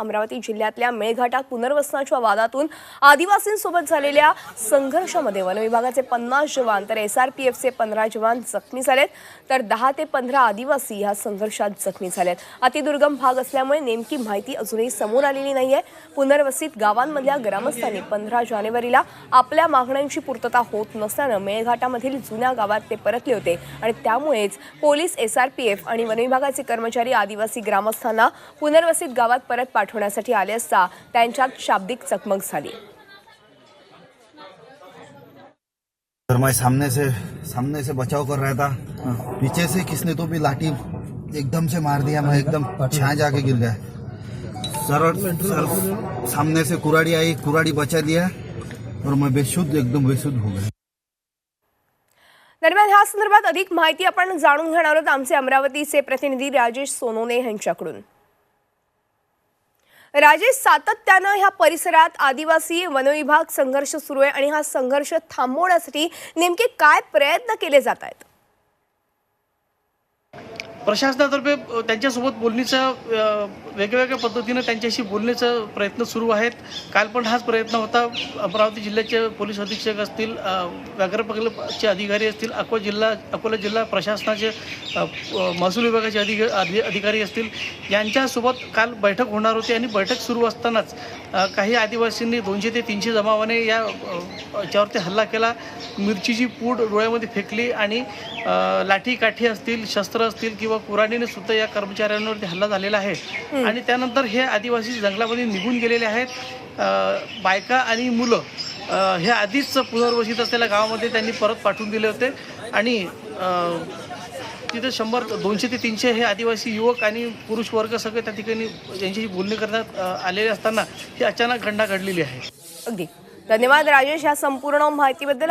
अमरावती जिल्ह्यातल्या मेळघाटात पुनर्वसनाच्या वादातून आदिवासींसोबत झालेल्या संघर्षामध्ये वनविभागाचे पन्नास जवान तर एस आर पी एफचे पंधरा जवान जखमी झालेत. तर दहा ते पंधरा आदिवासी ह्या संघर्षात जखमी झालेत. अतिदुर्गम भाग असल्यामुळे नेमकी माहिती अजूनही समोर आलेली नाहीये. पुनर्वसित गावांमधल्या ग्रामस्थांनी पंधरा जानेवारीला आपल्या मागण्यांची पूर्तता होत नसल्यानं मेळघाटामधील जुन्या गावात ते परतले होते आणि त्यामुळेच police S R P F आणि वनविभागाचे कर्मचारी आदिवासी ग्रामस्थांना पुनर्वसित गावात परत पाठवण्यासाठी आले असता त्यांच्यात शाब्दिक चकमक झाली. मैं सामने से सामने से बचाव कर रहा था. पीछे से किसने तो भी लाठी एकदम से मार दिया मैं एकदम छाया जाके गिर गया। सर सर सामने से कुराड़ी आई कुराड़ी बचा दिया और मैं बेशुद्ध एकदम बेशुद्ध हो गया। दरम्यान ह्या संदर्भात अधिक माहिती आपण जाणून घेणार आहोत. आमचे अमरावतीचे प्रतिनिधी राजेश सोनोने यांच्याकडून. राजेश सातत्यानं ह्या परिसरात आदिवासी वनविभाग संघर्ष सुरू आहे आणि हा संघर्ष थांबवण्यासाठी नेमके काय प्रयत्न केले जात आहेत? प्रशासनातर्फे त्यांच्यासोबत बोलणीचं वेगवेगळ्या पद्धतीनं त्यांच्याशी बोलण्याचा प्रयत्न सुरू आहेत. काल पण हाच प्रयत्न होता. अमरावती जिल्ह्याचे पोलीस अधीक्षक असतील व्याघ्र प्रकल्पचे अधिकारी असतील अकोला जिल्हा अकोला जिल्हा प्रशासनाचे महसूल विभागाचे अधिक अधि- अधिकारी असतील यांच्यासोबत काल बैठक होणार होती आणि बैठक सुरू असतानाच काही आदिवासींनी दोनशे ते तीनशे जमावाने या याच्यावरती हल्ला केला. मिरचीची पूड डोळ्यामध्ये फेकली आणि लाठी काठी असतील शस्त्र असतील किंवा कुराडीने सुद्धा या कर्मचाऱ्यांवरती हल्ला झालेला आहे. आणि त्यानंतर हे आदिवासी जंगलामध्ये निघून गेलेले आहेत. बायका आणि मुलं हे आधीच पुनर्वसित असलेल्या गावामध्ये त्यांनी परत पाठवून दिले होते. आणि तिथे शंभर दोनशे ते तीनशे हे आदिवासी युवक आणि पुरुष वर्ग सगळे त्या ठिकाणी यांच्याशी बोलणी करण्यात आलेले असताना ही अचानक घटना घडलेली आहे. अगदी. धन्यवाद राजेश ह्या संपूर्ण माहितीबद्दल.